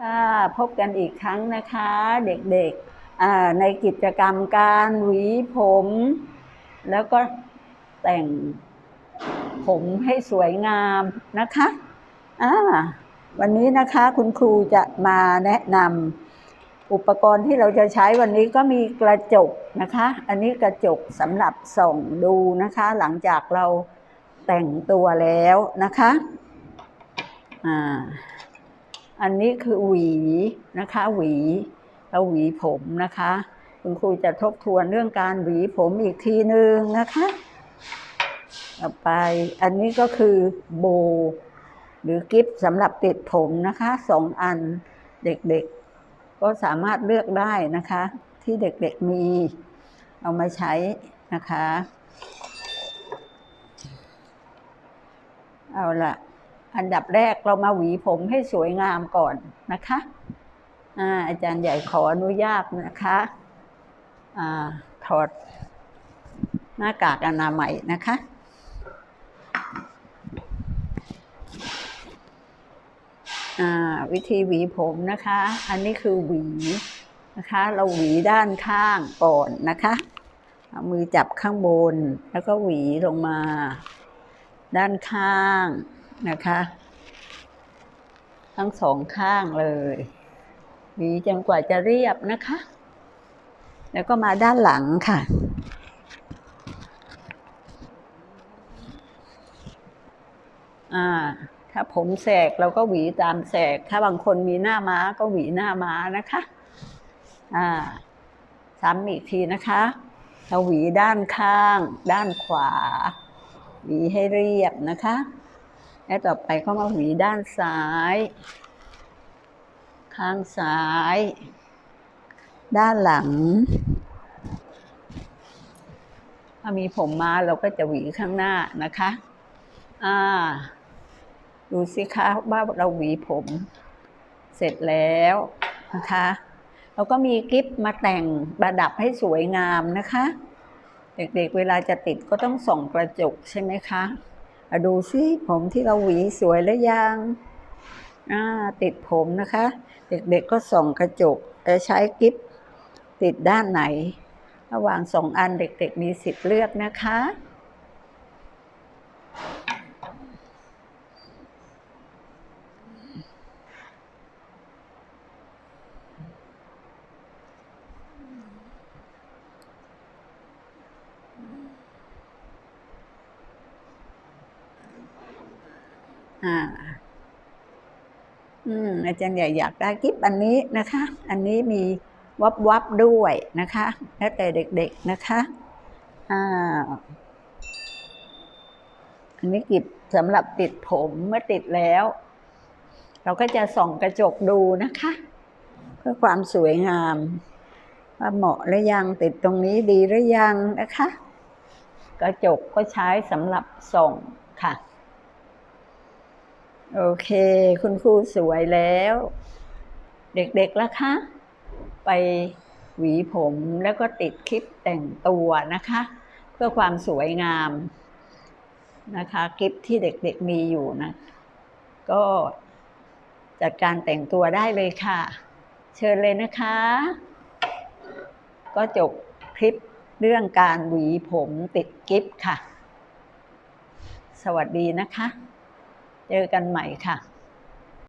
ค่ะพบกันอีกครั้งนะคะเด็กๆในกิจกรรมการหวีผม แล้วก็แต่งผมให้สวยงามนะคะอ่าวันนี้นะคะคุณครูจะมาแนะนำอุปกรณ์ที่เราจะใช้วันนี้ก็มีกระจกนะคะ อันนี้กระจกสำหรับส่องดูนะคะ หลังจากเราแต่งตัวแล้วนะคะอ่า อันนี้คือหวีนะคะ หวีเราหวีผมนะคะ คุณครูจะทบทวนเรื่องการหวีผมอีกทีหนึ่งนะคะ ต่อไปอันนี้ก็คือโบ หรือกิฟสำหรับติดผมนะคะสองอันเด็กๆ ก็สามารถเลือกได้นะคะ ที่เด็กๆมีเอามาใช้นะคะ เอาละ อันดับแรกเรามาหวีผมให้สวยงามก่อนนะคะอาอาจารย์ใหญ่ขออนุญาตนะคะอาถอดหน้ากากอนามัยนะคะ วิธีหวีผมนะคะ อันนี้คือหวีนะคะ เราหวีด้านข้างก่อนนะคะเอามือจับข้างบนแล้วก็หวีลงมา ด้านข้าง นะคะ ทั้งสองข้างเลยหวีจนกว่าจะเรียบนะคะ แล้วก็มาด้านหลังค่ะอ่าถ้าผมแสกเราก็หวีตามแสก ถ้าบางคนมีหน้าม้าก็หวีหน้าม้านะคะอ่าซ้ำอีกทีนะคะเราหวีด้านข้าง ด้านขวา หวีให้เรียบนะคะ แล้วต่อไปก็มาหวีด้านซ้าย ข้างซ้าย ด้านหลัง ถ้ามีผมมาเราก็จะหวีข้างหน้านะคะ อ่า ดูสิคะว่าเราหวีผม เสร็จแล้วนะคะเราก็มีกิฟมาแต่งประดับให้สวยงามนะคะ เด็กๆเวลาจะติดก็ต้องส่องกระจกใช่ไหมคะ ดูซิผมที่เราหวีสวยแล้วยังอ่าติดผมนะคะ เด็กๆก็ส่องกระจกจะใช้กิ๊บติดด้านไหน ระหว่างสองอันเด็กๆมีสิทธิ์เลือกนะคะ อ่า อืม อาจารย์ใหญ่อยากได้กิฟอันนี้นะคะ อันนี้มีวับวับๆด้วยนะคะ แล้วแต่เด็กๆนะคะ อ่า อันนี้กิบสำหรับติดผมเมื่อติดแล้ว เราก็จะส่องกระจกดูนะคะ เพื่อความสวยงามว่าเหมาะหรือยังติดตรงนี้ดีหรือยังนะคะ กระจกก็ใช้สำหรับส่องค่ะ โอเค คุณครูสวยแล้ว เด็กๆล้วคะ ไปหวีผมแล้วก็ติดคลิปแต่งตัวนะคะ เพื่อความสวยงามนะคะคลิปที่เด็กๆมีอยู่นะ ก็จัดการแต่งตัวได้เลยค่ะ เชิญเลยนะคะ ก็จบคลิปเรื่องการหวีผมติดกิฟค่ะ สวัสดีนะคะ เจอกันใหม่ค่ะ